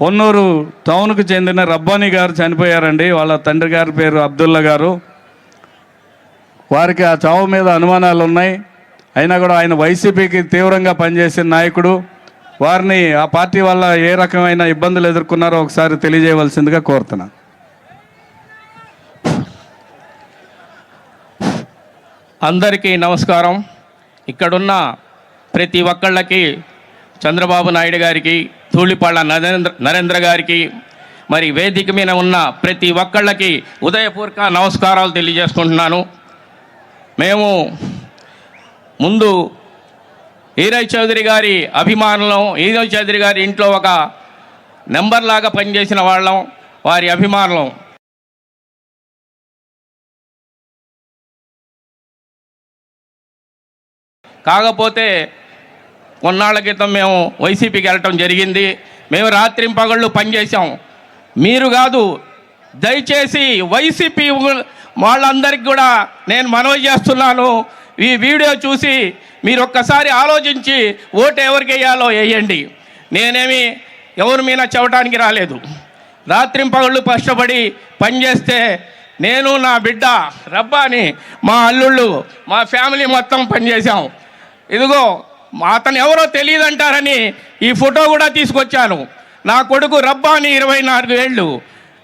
పొన్నూరు టౌన్కు చెందిన రబ్బానీ గారు చనిపోయారండి. వాళ్ళ తండ్రి గారి పేరు అబ్దుల్లా గారు. వారికి ఆ చావు మీద అనుమానాలు ఉన్నాయి. అయినా కూడా ఆయన వైసీపీకి తీవ్రంగా పనిచేసిన నాయకుడు. వారిని ఆ పార్టీ వల్ల ఏ రకమైన ఇబ్బందులు ఎదుర్కొన్నారో ఒకసారి తెలియజేయవలసిందిగా కోరుతున్నాను అందరికీ నమస్కారం. ఇక్కడున్న ప్రతి ఒక్కళ్ళకి చంద్రబాబు నాయుడు గారికి ధూళిపాళ్ళ నరేంద్ర నరేంద్ర గారికి మరి వేదిక మీద ఉన్న ప్రతి ఒక్కళ్ళకి ఉదయపూర్వక నమస్కారాలు తెలియజేసుకుంటున్నాను. మేము ముందు ఈరయ్ చౌదరి గారి అభిమానులం ఈరయ్ చౌదరి గారి ఇంట్లో ఒక నెంబర్ లాగా పనిచేసిన వాళ్ళం వారి అభిమానులం. కాకపోతే కొన్నాళ్ళ క్రితం మేము వైసీపీకి వెళ్ళటం జరిగింది. మేము రాత్రింపగళ్ళు పనిచేసాం మీరు కాదు దయచేసి వైసీపీ వాళ్ళందరికీ కూడా నేను మనవి చేస్తున్నాను. ఈ వీడియో చూసి మీరు ఒక్కసారి ఆలోచించి ఓటు ఎవరికి వేయాలో వేయండి. నేనేమి ఎవరి మీద చెవటానికి రాలేదు. రాత్రింపగళ్ళు కష్టపడి పనిచేస్తే నేను నా బిడ్డ రబ్బాని మా అల్లుళ్ళు మా ఫ్యామిలీ మొత్తం పనిచేసాం ఇదిగో అతను ఎవరో తెలియదంటారని ఈ ఫోటో కూడా తీసుకొచ్చాను. నా కొడుకు రబ్బాని ఇరవై నాలుగు ఏళ్ళు.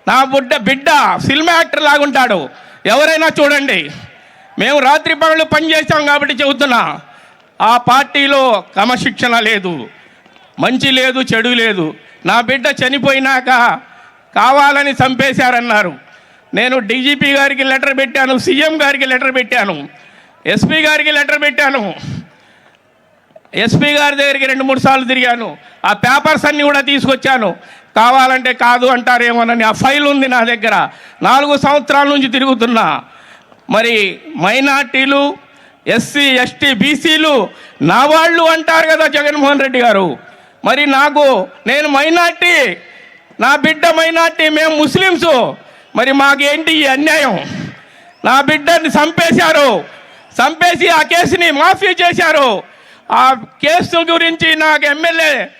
నా బుడ్డ బిడ్డ ఫిల్మ్ యాక్టర్ లాగుంటాడు. ఎవరైనా చూడండి. మేము రాత్రి పనులు పనిచేస్తాం కాబట్టి చెబుతున్నా. ఆ పార్టీలో క్రమశిక్షణ లేదు. మంచి లేదు చెడు లేదు. నా బిడ్డ చనిపోయినాక కావాలని చంపేశారన్నారు. నేను డీజీపీ గారికి లెటర్ పెట్టాను సీఎం గారికి లెటర్ పెట్టాను ఎస్పీ గారికి లెటర్ పెట్టాను. ఎస్పీ గారి దగ్గరికి రెండు మూడు సార్లు తిరిగాను. ఆ పేపర్స్ అన్నీ కూడా తీసుకొచ్చాను. కావాలంటే కాదు అంటారేమోనని ఆ ఫైల్ ఉంది నా దగ్గర. నాలుగు సంవత్సరాల నుంచి తిరుగుతున్నా. మరి మైనార్టీలు ఎస్సీ ఎస్టీ బీసీలు నా వాళ్ళు అంటారు కదా జగన్మోహన్ రెడ్డి గారు. మరి నాకు నేను మైనార్టీ నా బిడ్డ మైనార్టీ మేము ముస్లిమ్స్. మరి మాకేంటి ఈ అన్యాయం? నా బిడ్డని చంపేశారు. చంపేసి ఆ కేసుని మాఫీ చేశారు. ఆ కేసు గురించి నాకు ఎమ్మెల్యే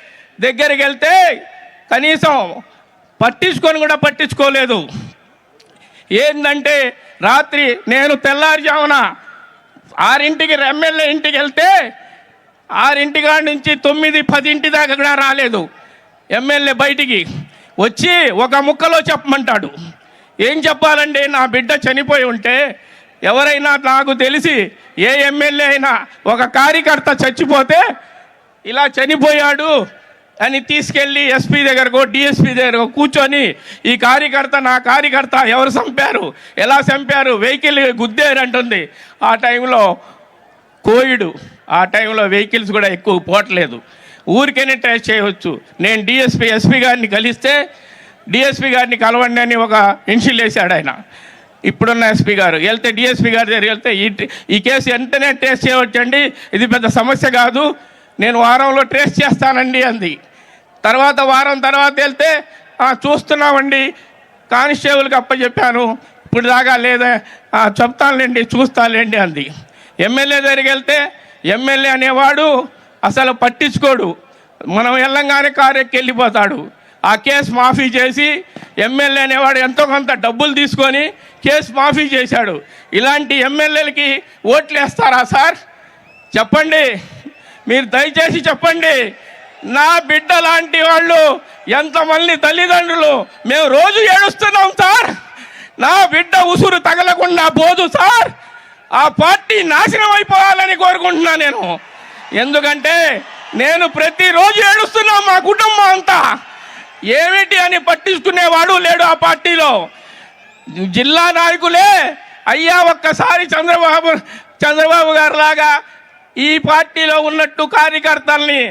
దగ్గరికి వెళ్తే కనీసం పట్టించుకొని కూడా పట్టించుకోలేదు. ఏంటంటే రాత్రి నేను తెల్లారుజామున ఆరింటికి ఎమ్మెల్యే ఇంటికి వెళ్తే ఆరింటి కాడి నుంచి తొమ్మిది పదింటి దాకా కూడా రాలేదు. ఎమ్మెల్యే బయటికి వచ్చి ఒక ముక్కలో చెప్పమంటాడు. ఏం చెప్పాలండి నా బిడ్డ చనిపోయి ఉంటే ఎవరైనా నాకు తెలిసి ఏ ఎమ్మెల్యే అయినా ఒక కార్యకర్త చచ్చిపోతే ఇలా చనిపోయాడు అని తీసుకెళ్ళి ఎస్పీ దగ్గరకు డిఎస్పీ దగ్గరకు కూర్చొని ఈ కార్యకర్త నా కార్యకర్త ఎవరు చంపారు ఎలా చంపారు వెహికల్ గుద్దేరు అంటుంది. ఆ టైంలో కోవిడ్ ఆ టైంలో వెహికల్స్ కూడా ఎక్కువ పోవట్లేదు. ఊరికైనా టెస్ట్ చేయవచ్చు నేను డిఎస్పీ ఎస్పీ గారిని కలిస్తే డిఎస్పీ గారిని కలవండి అని ఒక ఇన్షిల్ వేశాడు ఆయన. ఇప్పుడున్న ఎస్పీ గారు. వెళ్తే డిఎస్పీ గారి దగ్గర వెళ్తే ఈ ఈ కేసు వెంటనే ట్రేస్ చేయవచ్చండి? ఇది పెద్ద సమస్య కాదు. నేను వారంలో ట్రేస్ చేస్తానండి అంది. తర్వాత వారం తర్వాత వెళ్తే చూస్తున్నామండి. కానిస్టేబుల్కి అప్పచెప్పాను ఇప్పుడు దాకా లేదా. చెప్తానులేండి చూస్తానులేండి అంది. ఎమ్మెల్యే దగ్గరికి వెళ్తే ఎమ్మెల్యే అనేవాడు అసలు పట్టించుకోడు. మనం వెళ్ళంగానే కారు ఎక్కి వెళ్ళిపోతాడు. ఆ కేసు మాఫీ చేసి ఎమ్మెల్యే అనేవాడు ఎంతో కొంత డబ్బులు తీసుకొని కేసు మాఫీ చేశాడు. ఇలాంటి ఎమ్మెల్యేలకి ఓట్లు వేస్తారా సార్? చెప్పండి. మీరు దయచేసి చెప్పండి. నా బిడ్డ లాంటి వాళ్ళు ఎంతమంది తల్లిదండ్రులు మేము రోజు ఏడుస్తున్నాం సార్. నా బిడ్డ ఉసురు తగలకుండా పోదు సార్. ఆ పార్టీ నాశనం అయిపోవాలని కోరుకుంటున్నా నేను. ఎందుకంటే నేను ప్రతిరోజు ఏడుస్తున్నా మా కుటుంబం అంతా. ఏమిటి అని పట్టించుకునేవాడు లేడు ఆ పార్టీలో. జిల్లా నాయకులే అయ్యా ఒక్కసారి చంద్రబాబు చంద్రబాబు గారు లాగా ఈ పార్టీలో ఉన్నట్టు కార్యకర్తల్ని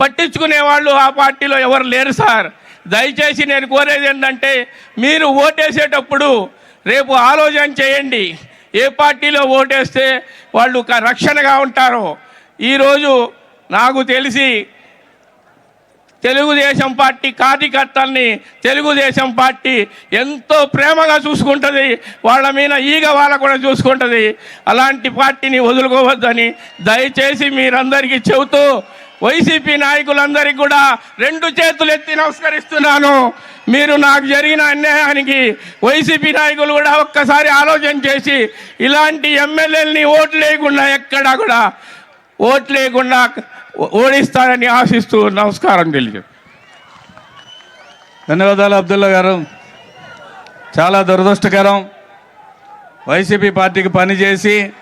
పట్టించుకునే వాళ్ళు ఆ పార్టీలో ఎవరు లేరు సార్. దయచేసి నేను కోరేది ఏంటంటే మీరు ఓటేసేటప్పుడు రేపు ఆలోచన చేయండి. ఏ పార్టీలో ఓటేస్తే వాళ్ళు ఒక రక్షణగా ఉంటారో. ఈరోజు నాకు తెలిసి తెలుగుదేశం పార్టీ కార్యకర్తల్ని తెలుగుదేశం పార్టీ ఎంతో ప్రేమగా చూసుకుంటుంది. వాళ్ళ మీద ఈగ వాళ్ళ కూడా చూసుకుంటుంది. అలాంటి పార్టీని వదులుకోవద్దని దయచేసి మీరందరికీ చెబుతూ వైసీపీ నాయకులందరికీ కూడా రెండు చేతులు ఎత్తి నమస్కరిస్తున్నాను. మీరు నాకు జరిగిన అన్యాయానికి వైసీపీ నాయకులు కూడా ఒక్కసారి ఆలోచన చేసి ఇలాంటి ఎమ్మెల్యేలని ఓట్లు లేకుండా ఎక్కడా కూడా ఓట్లు లేకుండా ఓడిస్తారని ఆశిస్తూ నమస్కారం తెలియదు. ధన్యవాదాలు అబ్దుల్లా గారు. చాలా దురదృష్టకరం. వైసీపీ పార్టీకి పనిచేసి